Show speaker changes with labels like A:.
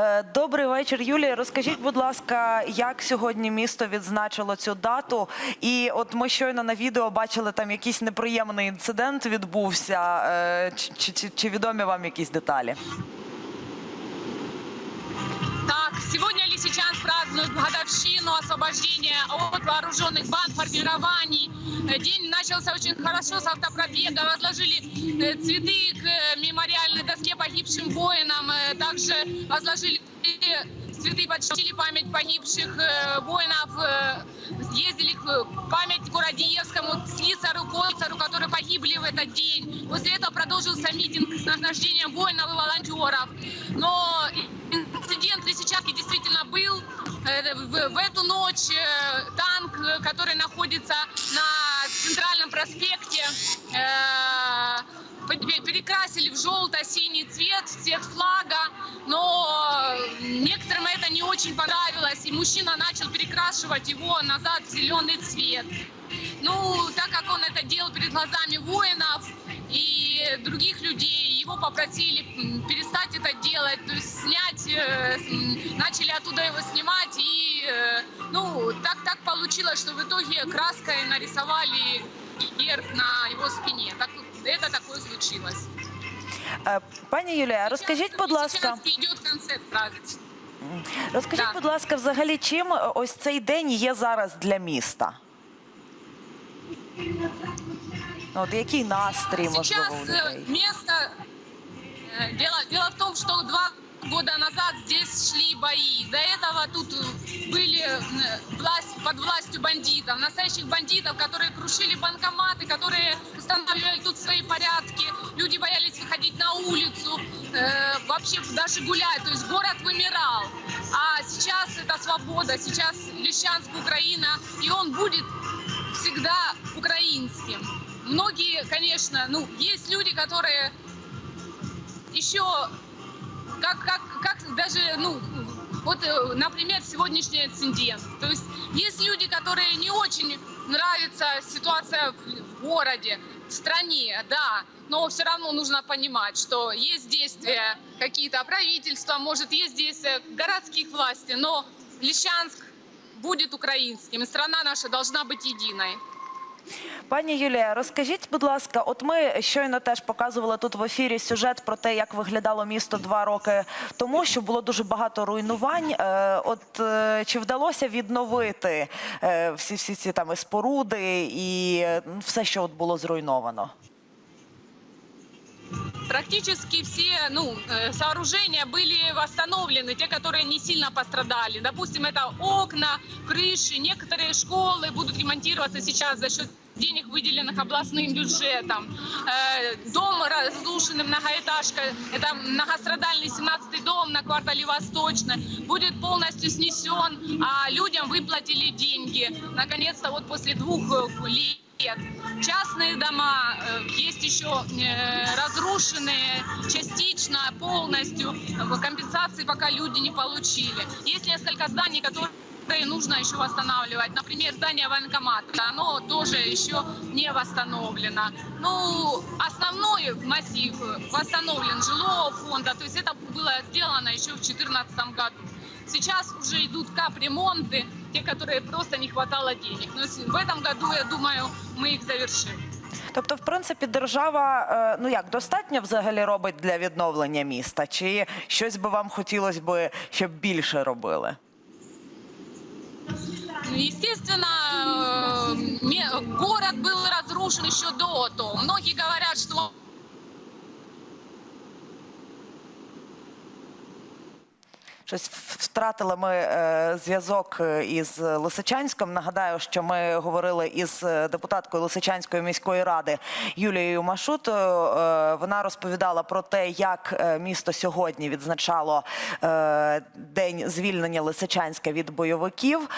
A: Е, Добрий вечір, Юлія. Розкажіть, будь ласка, як сьогодні місто відзначило цю дату? І от ми щойно на відео бачили, там якийсь неприємний інцидент відбувся. Е, Чи, чи, чи- відомі вам якісь деталі?
B: Празднует годовщину освобождения от вооруженных банд, формирований. Э, День начался очень хорошо с автопробега. Возложили э, цветы к э, мемориальной доске погибшим воинам. Также возложили цветы, почтили память погибших воинов. Ездили к память Гурадиевскому, Слицару, Койцару, которые погибли в этот день. После этого продолжился митинг с награждением воинов и волонтеров. Но В, в эту ночь э, танк, э, который находится на центральном проспекте, э, пе- перекрасили в желто-синий цвет, цвет флага, но некоторым это не очень понравилось, и мужчина начал перекрашивать его назад в зеленый цвет. Ну, так как он это делал перед глазами воинов и других людей, его попросили перестать это делать, то есть снять, э, начали оттуда его снимать, получилось, что в итоге краской нарисовали герб на его спине. Так, это такое случилось.
A: Е, Пані Юлія, розкажіть, будь ласка,
B: Сейчас идет концерт праздничный.
A: розкажіть,
B: Так.
A: будь ласка, взагалі, чим е, ось цей день є зараз для міста? Ну, От який настрій можливо
B: Сейчас
A: у
B: э,
A: людей?
B: место... э, Дело, дело в том, что два года назад здесь шли бои. До этого тут были э, власть, под властью бандитов, настоящих бандитов, которые крушили банкоматы, которые устанавливали тут свои порядки. Люди боялись выходить на улицу, э, вообще даже гулять. То есть город вымирал. А сейчас это свобода, сейчас Лещанск, Украина, и он будет всегда украинским. Многие, конечно, ну, есть люди, которые еще как, как, как даже, ну, вот, э, например, сегодняшний инцидент. То есть есть люди, которые не очень нравится ситуация в, городе, в стране, да, но все равно нужно понимать, что есть действия какие-то правительства, может, есть действия городских властей, но Лещанск будет украинским, и страна наша должна быть единой.
A: Пані Юлія, розкажіть, будь ласка, от ми щойно теж показували тут в ефірі сюжет про те, як виглядало місто два роки тому, що було дуже багато руйнувань. Е, От е, чи вдалося відновити е, всі всі ці там споруди і все, що от було зруйновано?
B: Практически все ну, э, сооружения были восстановлены, те, которые не сильно пострадали. Допустим, это окна, крыши, некоторые школы будут ремонтироваться сейчас за счет денег, выделенных областным бюджетом. Э, Дом разрушенный, многоэтажка, это многострадальный 17-й дом на квартале Восточно, будет полностью снесен, а людям выплатили деньги. Наконец-то вот после двух лет лет. Частные дома э, есть еще э, разрушенные частично, полностью. Компенсации пока люди не получили. Есть несколько зданий, которые нужно еще восстанавливать. Например, здание военкомата, оно тоже еще не восстановлено. Ну, основной массив восстановлен жилого фонда, то есть это было сделано еще в 2014 году. Сейчас уже идут капремонты, те, которые просто не хватало денег. Но с- в этом году, я думаю, мы их завершим.
A: Тобто, в принципі, держава е, ну як достатньо взагалі робить для відновлення міста? Чи щось би вам хотілося би, щоб більше робили?
B: Ну, Естественно, э, ме- город был разрушен еще до того. Многие говорят,
A: Щось втратили ми е, зв'язок е, із Лисичанськом. Нагадаю, що ми говорили із е, депутаткою Лисичанської міської ради Юлією Машутою. Вона розповідала про те, як місто сьогодні відзначало день звільнення Лисичанська від бойовиків.